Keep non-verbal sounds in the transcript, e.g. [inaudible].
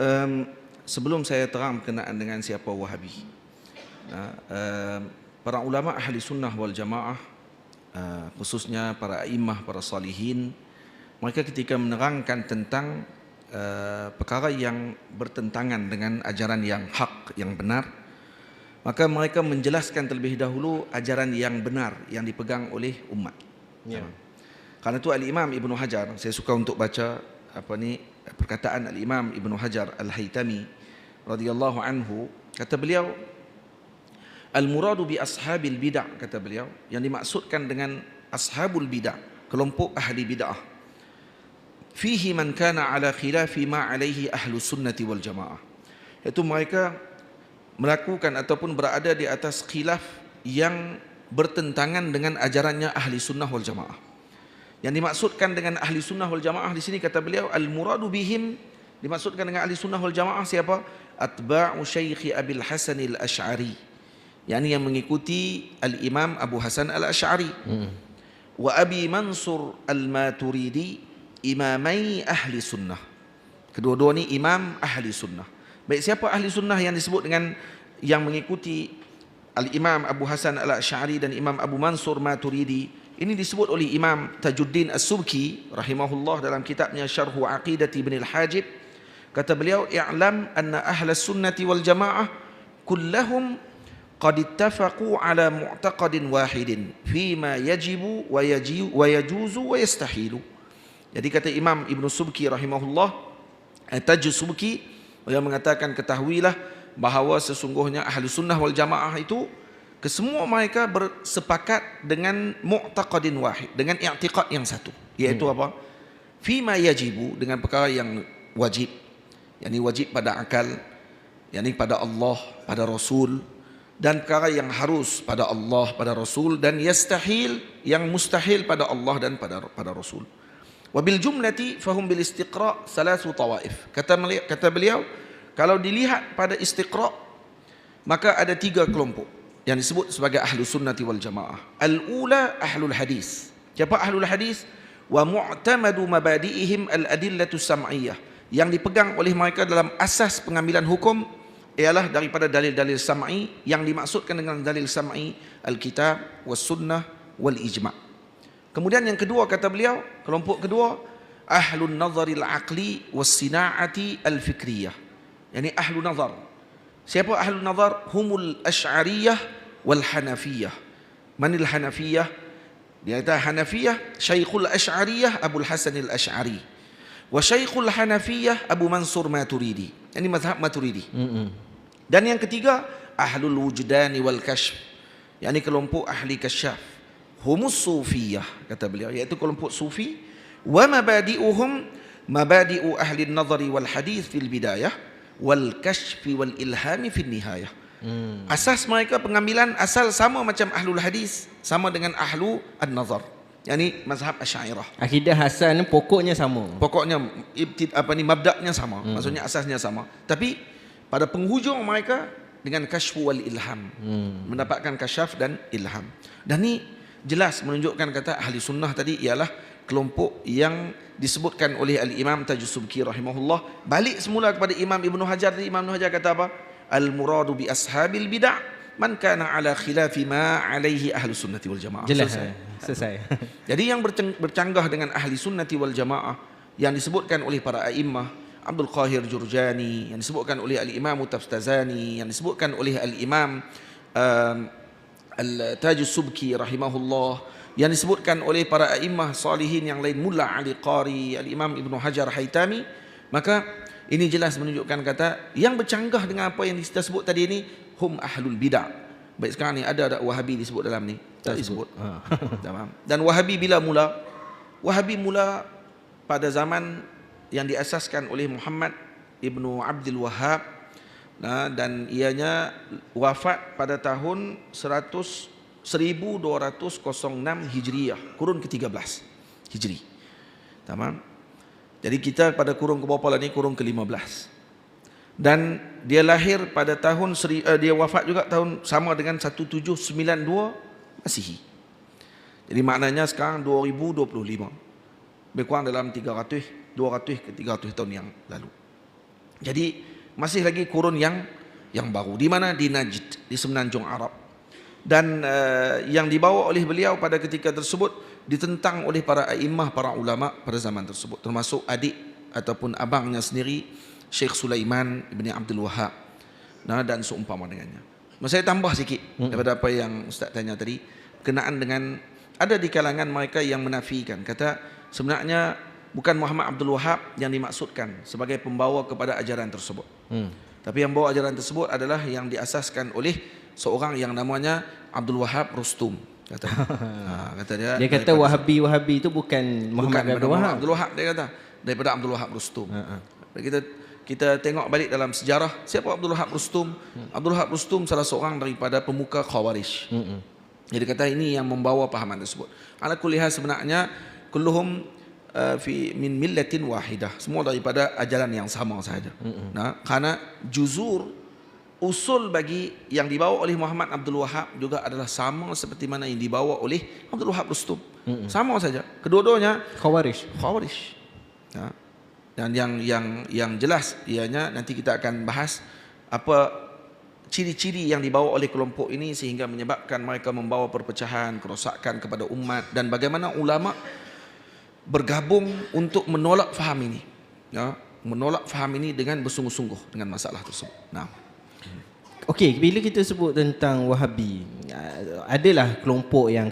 um, sebelum saya terang berkenaan dengan siapa Wahabi. Uh, um, para ulama ahli sunnah wal jamaah uh, khususnya para imah, para salihin mereka ketika menerangkan tentang uh, perkara yang bertentangan dengan ajaran yang hak, yang benar maka mereka menjelaskan terlebih dahulu ajaran yang benar yang dipegang oleh umat. Ya. Karena itu Al-Imam Ibn Hajar, saya suka untuk baca apa ni perkataan Al-Imam Ibn Hajar Al-Haytami radhiyallahu anhu kata beliau Al-muradu bi ashabil bid'ah kata beliau yang dimaksudkan dengan ashabul bid'ah kelompok ahli bid'ah. Fihi man kana ala khilafi ma alaihi ahlu sunnati wal jamaah. Iaitu mereka melakukan ataupun berada di atas khilaf yang bertentangan dengan ajarannya ahli sunnah wal jamaah yang dimaksudkan dengan ahli sunnah wal jamaah di sini kata beliau al muradu bihim dimaksudkan dengan ahli sunnah wal jamaah siapa? Atba'u Syekh Abil Hasan al Ash'ari. Yani yang mengikuti al Imam Abu Hasan al Ash'ari. Hmm. Wa Abi Mansur al Maturidi imamai ahli sunnah. Kedua-dua ni imam ahli sunnah. Baik siapa ahli sunnah yang disebut dengan yang mengikuti al Imam Abu Hasan al Ash'ari dan Imam Abu Mansur Maturidi ini disebut oleh Imam Tajuddin As-Subki rahimahullah dalam kitabnya Syarhu Aqidati Ibn Al-Hajib. Kata beliau, "I'lam anna ahla sunnati wal jamaah kullahum qad ittafaqu ala mu'taqadin wahidin fima yajibu wa yajiu wa yajuzu wa yastahilu." Jadi kata Imam Ibn Subki rahimahullah, Taj Subki yang mengatakan ketahuilah bahawa sesungguhnya ahli sunnah wal jamaah itu kesemua mereka bersepakat dengan mu'taqadin wahid dengan i'tiqad yang satu. Iaitu hmm. apa? Fima yajibu dengan perkara yang wajib. Yakni wajib pada akal yakni pada Allah pada rasul dan perkara yang harus pada Allah pada rasul dan yastahil yang mustahil pada Allah dan pada pada rasul. Wabil jumlati fahum bil istiqra salasu tawaif. Kata kata beliau kalau dilihat pada istiqra maka ada tiga kelompok yang disebut sebagai ahlu sunnati wal jamaah. Al-ula ahlul hadis. Siapa ahlul hadis? Wa mu'tamadu mabadi'ihim al-adillatu sam'iyah. Yang dipegang oleh mereka dalam asas pengambilan hukum ialah daripada dalil-dalil sam'i yang dimaksudkan dengan dalil sam'i al-kitab was sunnah wal ijma'. Kemudian yang kedua kata beliau, kelompok kedua ahlun nazaril aqli was sina'ati al-fikriyah. Yani ahlu nazar. Siapa ahlu nazar? Humul asy'ariyah wal Hanafiyah. Manil Hanafiyah? Dia kata Hanafiyah, Syekhul Ash'ariyah Abu Hasan al-Ash'ari. Wa Syekhul Hanafiyah Abu Mansur Maturidi. Ini mazhab Maturidi. Mm-hmm. Dan yang ketiga, Ahlul Wujdani wal Kashf. Yang ini kelompok ahli kasyaf. Humus Sufiyah, kata beliau. Iaitu kelompok Sufi. Wa mabadi'uhum mabadi'u ahli nazari wal hadith fil bidayah wal kashfi wal ilhami fil nihayah. Hmm. Asas mereka pengambilan asal sama macam ahlul hadis, sama dengan ahlu an-nazar. Yang ni mazhab Asy'ariyah. Akidah Hasan pokoknya sama. Pokoknya ibtid apa ni mabda'nya sama, hmm. maksudnya asasnya sama. Tapi pada penghujung mereka dengan kasyf wal ilham. Hmm. Mendapatkan kasyaf dan ilham. Dan ni jelas menunjukkan kata ahli sunnah tadi ialah kelompok yang disebutkan oleh al-Imam Tajusubki rahimahullah balik semula kepada Imam Ibnu Hajar tadi Imam Ibnu Hajar kata apa? al-muradu bi ashabil bid'ah man kana ala khilafi ma alaihi ahli sunnati wal jamaah. Jelas selesai. selesai. [laughs] Jadi yang bercanggah dengan ahli sunnati wal jamaah yang disebutkan oleh para a'immah Abdul Qahir Jurjani yang disebutkan oleh al-Imam Tafstazani yang disebutkan oleh al-Imam um, Al-Taj Subki rahimahullah yang disebutkan oleh para a'immah salihin yang lain Mulla Ali Qari, al-Imam Ibnu Hajar Haitami maka ini jelas menunjukkan kata yang bercanggah dengan apa yang kita sebut tadi ini hum ahlul bidah. Baik sekarang ni ada ada Wahabi disebut dalam ni. Tak disebut. Ha. [laughs] Dan Wahabi bila mula? Wahabi mula pada zaman yang diasaskan oleh Muhammad ibnu Abdul Wahab nah, dan ianya wafat pada tahun 100 1206 Hijriah, kurun ke-13 Hijri. Tamam. Jadi kita pada kurung ke berapa ni? Kurung ke-15. Dan dia lahir pada tahun, uh, dia wafat juga tahun sama dengan 1792 Masihi. Jadi maknanya sekarang 2025. Lebih kurang dalam 300, 200 ke 300 tahun yang lalu. Jadi masih lagi kurun yang yang baru di mana di Najd di semenanjung Arab. Dan uh, yang dibawa oleh beliau pada ketika tersebut ditentang oleh para imam para ulama pada zaman tersebut termasuk adik ataupun abangnya sendiri Syekh Sulaiman bin Abdul Wahab nah, dan seumpama dengannya. Saya tambah sikit daripada apa yang Ustaz tanya tadi kenaan dengan ada di kalangan mereka yang menafikan kata sebenarnya bukan Muhammad Abdul Wahab yang dimaksudkan sebagai pembawa kepada ajaran tersebut. Hmm. Tapi yang bawa ajaran tersebut adalah yang diasaskan oleh seorang yang namanya Abdul Wahab Rustum. Kata, [laughs] ha, kata dia. Dia kata daripada- Wahabi-Wahabi itu bukan Muhammad bukan Abdul Wahab. Abdul Wahab dia kata daripada Abdul Wahab Rustum. Ha, ha. Kita kita tengok balik dalam sejarah siapa Abdul Wahab Rustum? Abdul Wahab Rustum salah seorang daripada pemuka Khawarij. Mm-mm. Jadi kata ini yang membawa pahaman tersebut. Ala kulli hal sebenarnya kulluhum uh, fi min millatin wahidah. Semua daripada ajaran yang sama sahaja. Nah, karena juzur usul bagi yang dibawa oleh Muhammad Abdul Wahab juga adalah sama seperti mana yang dibawa oleh Abdul Wahab Rustum. Sama saja. Kedua-duanya Khawarij. Khawarij. Ya. Dan yang yang yang jelas ianya nanti kita akan bahas apa ciri-ciri yang dibawa oleh kelompok ini sehingga menyebabkan mereka membawa perpecahan, kerosakan kepada umat dan bagaimana ulama bergabung untuk menolak faham ini. Ya, menolak faham ini dengan bersungguh-sungguh dengan masalah tersebut. Nah, Okey, bila kita sebut tentang Wahabi, ah, adalah kelompok yang